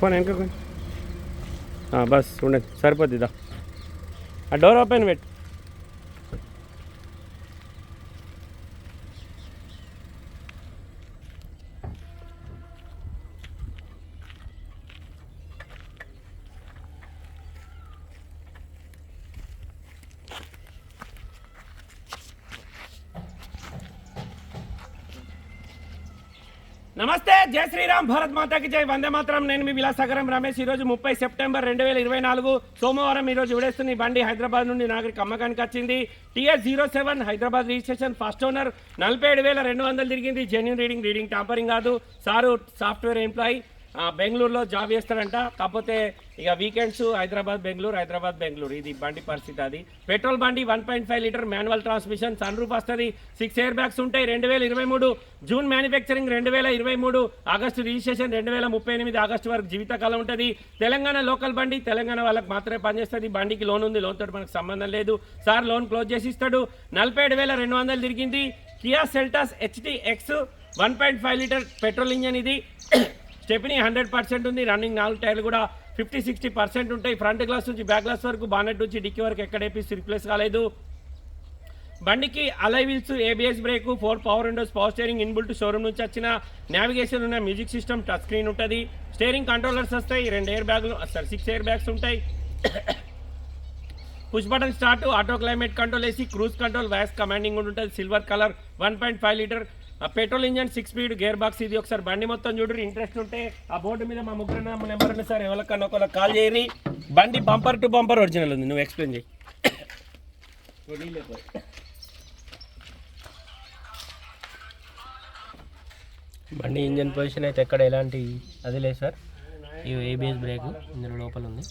పోనీ వెనక కొంచెం. బస్ ఉండండి సరిపోద్ది దా ఆ డోర్ ఓపెన్ పెట్టు నమస్తే జై శ్రీరామ్ భారత్ మాతాకి జై. వందే మాత్రం. నేను మీ విలాసాగరం రమేష్. ఈరోజు ముప్పై సెప్టెంబర్ రెండు వేల ఇరవై నాలుగు సోమవారం ఈరోజు విడేస్తుంది బండి హైదరాబాద్ నుండి నాగరికి అమ్మకానికి వచ్చింది. TS zero seven Hyderabad registration first owner. నలభై ఏడు వేల రెండు వందలు తిరిగింది. జెన్యున్ రీడింగ్ రీడింగ్ టాంపరింగ్ కాదు. Sir software employee. బెంగళూరులో జాబ్ చేస్తాడంట. కాకపోతే ఇక వీకెండ్స్ హైదరాబాద్ బెంగళూరు హైదరాబాద్ బెంగళూరు. ఇది బండి పరిస్థితి అది. పెట్రోల్ బండి one point five litre manual transmission. Sun roof వస్తుంది. సిక్స్ ఎయిర్ బ్యాగ్స్ ఉంటాయి. రెండు వేల ఇరవై మూడు జూన్ మ్యానుఫ్యాక్చరింగ్ రెండు వేల ఇరవై మూడు ఆగస్టు రిజిస్ట్రేషన్ రెండు వేల ముప్పై ఎనిమిది ఆగస్టు వరకు జీవితకాలం ఉంటుంది. తెలంగాణ లోకల్ బండి తెలంగాణ వాళ్ళకి మాత్రమే పనిచేస్తుంది. బండికి లోన్ ఉంది. లోన్ తోటి మనకు సంబంధం లేదు. సార్ లోన్ క్లోజ్ చేసి ఇస్తాడు. నలభై ఏడు వేల రెండు వందలు తిరిగింది. Kia Seltos HTX one point five litre petrol engine ఇది. స్టెప్ని హండ్రెడ్ పర్సెంట్ ఉంది రన్నింగ్ నాలుగు టైర్లు కూడా ఫిఫ్టీ సిక్స్టీ పర్సెంట్ ఉంటాయి. ఫ్రంట్ గ్లాస్ నుంచి బ్యాక్ గ్లాస్ వరకు బానెట్ నుంచి డిక్కీ వరకు ఎక్కడేపీస్ రిప్లేస్ కాలేదు. బండికి alloy wheels ABS brake four power windows power steering inbuilt showroom నుంచి వచ్చిన నావిగేషన్ ఉన్న మ్యూజిక్ సిస్టమ్ టచ్ స్క్రీన్ ఉంటుంది. స్టీరింగ్ కంట్రోలర్స్ వస్తాయి రెండు ఎయిర్ బ్యాగులు సారీ సిక్స్ ఎయిర్ బ్యాగ్స్ ఉంటాయి. Push button start auto climate control వేసి క్రూజ్ కంట్రోల్ వ్యాస్ కమాండింగ్ ఉంటుంది. Silver colour one point five litre petrol engine six speed gear box ఇది ఒకసారి బండి మొత్తం చూడరు ఇంట్రెస్ట్ ఉంటే ఆ బోర్డు మీద మా ముగ్గురు నెంబర్ ఉంది సార్ ఎవరికన్నా ఒకవేళ కాల్ చేయని బండి బంపర్ టు బంపర్ ఒరిజినల్ ఉంది. నువ్వు ఎక్స్ప్లెయిన్ చేయి బండి ఇంజన్ పొజిషన్ అయితే ఎక్కడ ఎలాంటి అది లేదు సార్. ఇది ఏబిఎస్ బ్రేక్ ఇందులో లోపల ఉంది.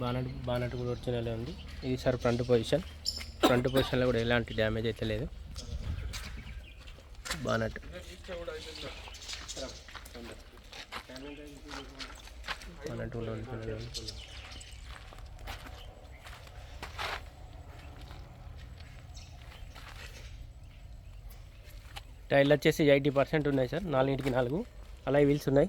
బానట్ బానట్ కూడా ఒరిజినల్ ఉంది. ఇది సార్ ఫ్రంట్ పొజిషన్ ఫ్రంట్ పొజిషన్లో కూడా ఎలాంటి డ్యామేజ్ అయితే లేదు. బానట్ బానట్ కూడా టైర్లు వచ్చేసి ఎయిటీ పర్సెంట్ ఉన్నాయి సార్ నాలుగింటికి నాలుగు. అలా వీల్స్ ఉన్నాయి.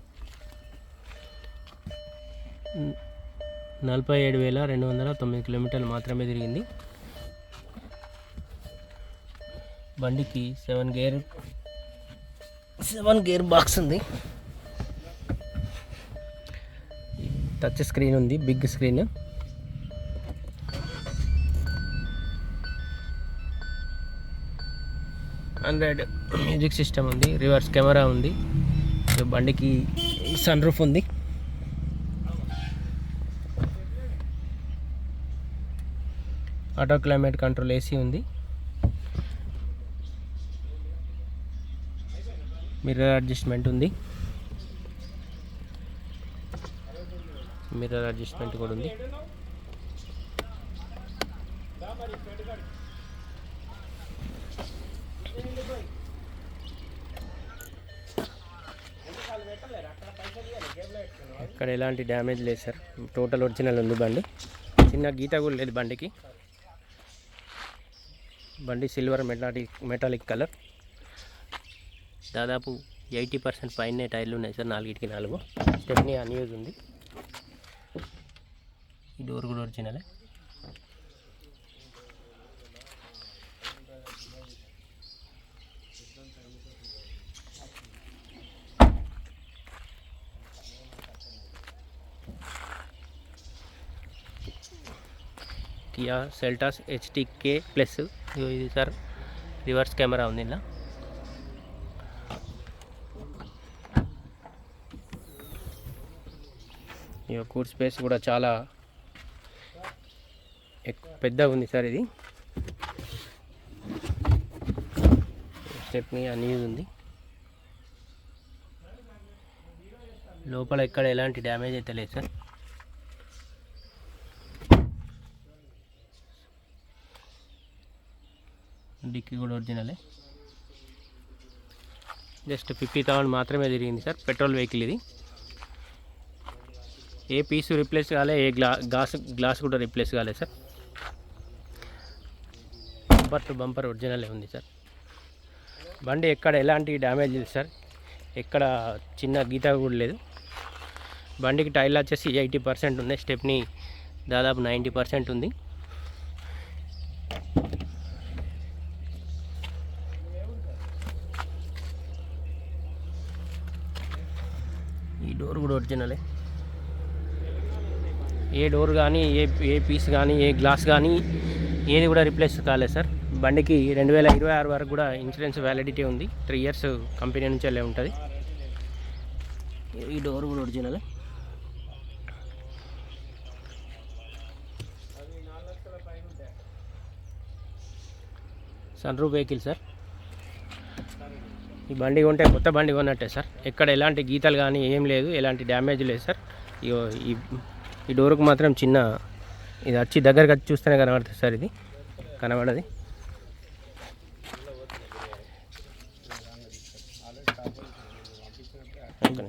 నలభై ఏడు వేల రెండు వందల తొమ్మిది కిలోమీటర్లు మాత్రమే తిరిగింది. బండికి seven gear seven gear box ఉంది. టచ్ స్క్రీన్ ఉంది big screen Android music system ఉంది రివర్స్ కెమెరా ఉంది. బండికి సన్ రూఫ్ ఉంది. ఆటో క్లైమేట్ కంట్రోల్ ఏసీ ఉంది. మిర్రర్ అడ్జస్ట్మెంట్ ఉంది. మిర్రర్ అడ్జస్ట్మెంట్ కూడా ఉంది. ఇక్కడ ఎలాంటి డ్యామేజ్ లేదు సార్. టోటల్ ఒరిజినల్ ఉంది బండి. చిన్న గీత కూడా లేదు బండికి. బండి సిల్వర్ మెటాలిక్ మెటాలిక్ కలర్. దాదాపు ఎయిటీ పర్సెంట్ పైన టైర్లు ఉన్నాయి సార్ నాలుగిటికి నాలుగు. స్టెప్నీ అన్యూజ్ ఉంది. ఈ డోర్ కూడా ఒరిజినలే కియా సెల్టాస్ హెచ్టీకే ప్లస్ ఇది సార్ రివర్స్ కెమెరా ఉంది ఇలా ఈ కూర్ స్పేస్ కూడా చాలా ఎక్- పెద్దగా ఉంది సార్ ఇది. స్టెప్ని అన్నీ ఉంది. లోపల ఎక్కడ ఎలాంటి డ్యామేజ్ అయితే లేదు సార్. డిక్కీ కూడా ఒరిజినలే. జస్ట్ ఫిఫ్టీ థౌసండ్ మాత్రమే తిరిగింది సార్ పెట్రోల్ వెహికల్ ఇది. ఏ పీసు రిప్లేస్ కాలే ఏ గ్లా గ్లాస్ గ్లాస్ కూడా రిప్లేస్ కాలేదు సార్. బంపర్ టు బంపర్ ఒరిజినలే ఉంది సార్. బండి ఎక్కడ ఎలాంటి డ్యామేజ్ లేదు సార్. ఎక్కడ చిన్న గీత కూడా లేదు. బండికి టైర్లు వచ్చేసి ఎయిటీ పర్సెంట్ ఉన్నాయి స్టెప్ని దాదాపు నైంటీ పర్సెంట్ ఉంది. ఈ డోర్ కూడా ఒరిజినలే ఏ డోర్ కానీ ఏ ఏ పీస్ కానీ ఏ గ్లాస్ కానీ ఏది కూడా రిప్లేస్ కాలేదు సార్. బండికి రెండు వేల ఇరవై ఆరు వరకు కూడా ఇన్సూరెన్స్ వ్యాలిడిటీ ఉంది. త్రీ ఇయర్స్ కంపెనీ నుంచి వెళ్ళే ఉంటుంది. ఈ డోర్ కూడా original? Sun roof vehicle sir. ఈ బండి కొంటే కొత్త బండి కొన్నట్టే సార్. ఎక్కడ ఎలాంటి గీతలు కానీ ఏం లేదు ఎలాంటి డ్యామేజ్ లేదు సార్. ఈ ఈ డోర్కు మాత్రం చిన్న ఇది వచ్చి దగ్గరకు వచ్చి చూస్తేనే కనబడుతుంది సార్ ఇది. కనబడది.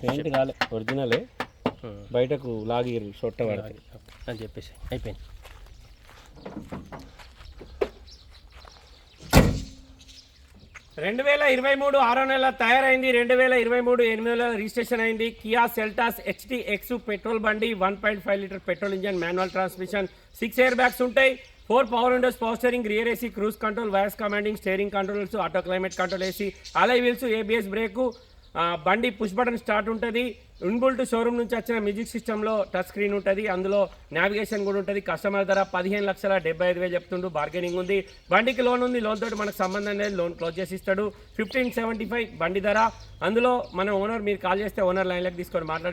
పెయింట్ కాలే ఒరిజినలే. బయటకు లాగి సొట్ట అని చెప్పేసి. అయిపోయింది. రెండు వేల ఇరవై మూడు ఆరో నెల తయారైంది. రెండు వేల ఇరవై మూడు ఎనిమిదిలో రిజిస్ట్రేషన్ అయింది. Kia Seltos HD X petrol బండి one point five litre petrol engine manual transmission six air bags ఉంటాయి. Four power windows power steering rear AC cruise control wires commanding steering controls auto climate control AC alloy wheels ABS brake బండి push button start ఉంటుంది. Inbuilt showroom నుంచి వచ్చిన music సిస్టంలో touch screen ఉంటుంది. అందులో navigation కూడా ఉంటుంది. కస్టమర్ ధర పదిహేను లక్షల డెబ్బై ఐదు వేలు చెప్తుండు. బార్గెనింగ్ ఉంది. బండికి లోన్ ఉంది. లోన్ తోటి మనకు సంబంధం లేదు. లోన్ క్లోజ్ చేసి ఇస్తాడు. ఫిఫ్టీన్ సెవెంటీ ఫైవ్ బండి ధర. అందులో మన ఓనర్ మీరు కాల్ చేస్తే ఓనర్ లైన్లోకి తీసుకొని మాట్లాడు